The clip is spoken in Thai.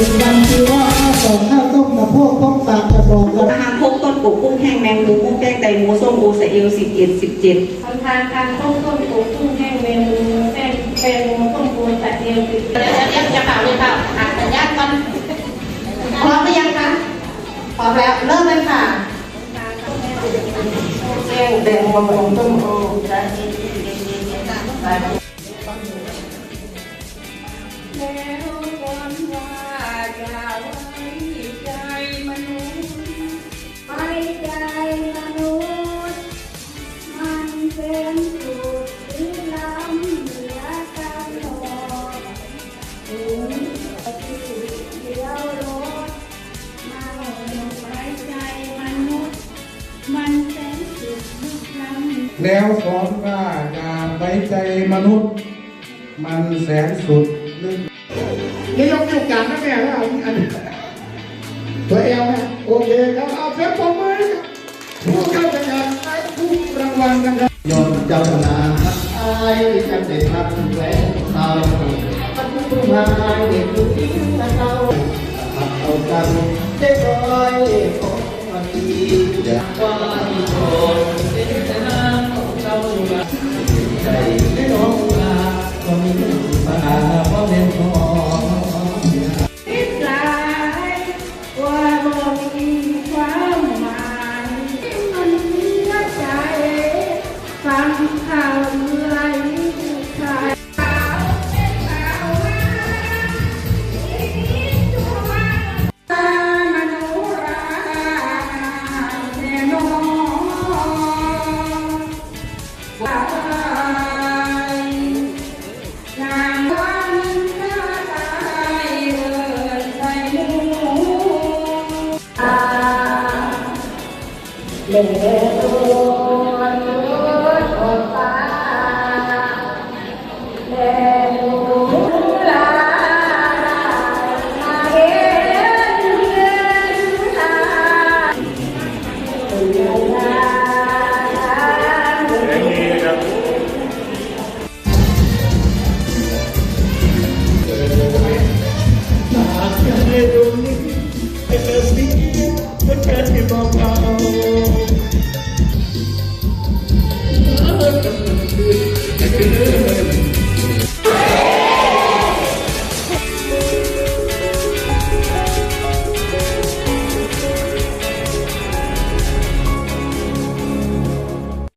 เป็นวันที่ว่าสองข้าวต้มกับพวกต้มปากกระบอกกันอาหารพกต้นปูกุ้งแห้งแมงมุมกุ้งแกงไตหมูส้มโอใส่เอลสิบเอ็ดสิบเจ็ดทำทานทานต้มต้มปูกุ้งแห้งเมนูแป้งแป้งต้มปูตัดเดียวติดเดี๋ยวเดี๋ยวจะเป่าเลยเป่าอ่านสัญญาณก่อนพร้อมหรือยังคะพร้อมแล้วเริ่มเลยค่ะแป้งแดงบำรุงต้มโอและแล้วคนว่า แล้วสอนว่าอย่าไว้ใจมนุษย์ มันแสนสุดลึกนี่ยกนิ้วกลางนะแม่แล้วอันนี้ตัวเอวนะโอเคครับเอาเสียงปรบมือให้กับผู้เข้าแข่งขันได้ทุกรางวัลนะครับยอมเจ้านาทักอายจำได้ทักแหวนเท้ามันผู้พายเด็กผู้หญิงนะเท้าทักเอากันได้ร้อยของวันดีอยากว่าอีก ฟังข่าวไรขายมโนราแน่นอนว่านางวันหน้าตายเอินใส่หมูอาเล่ตั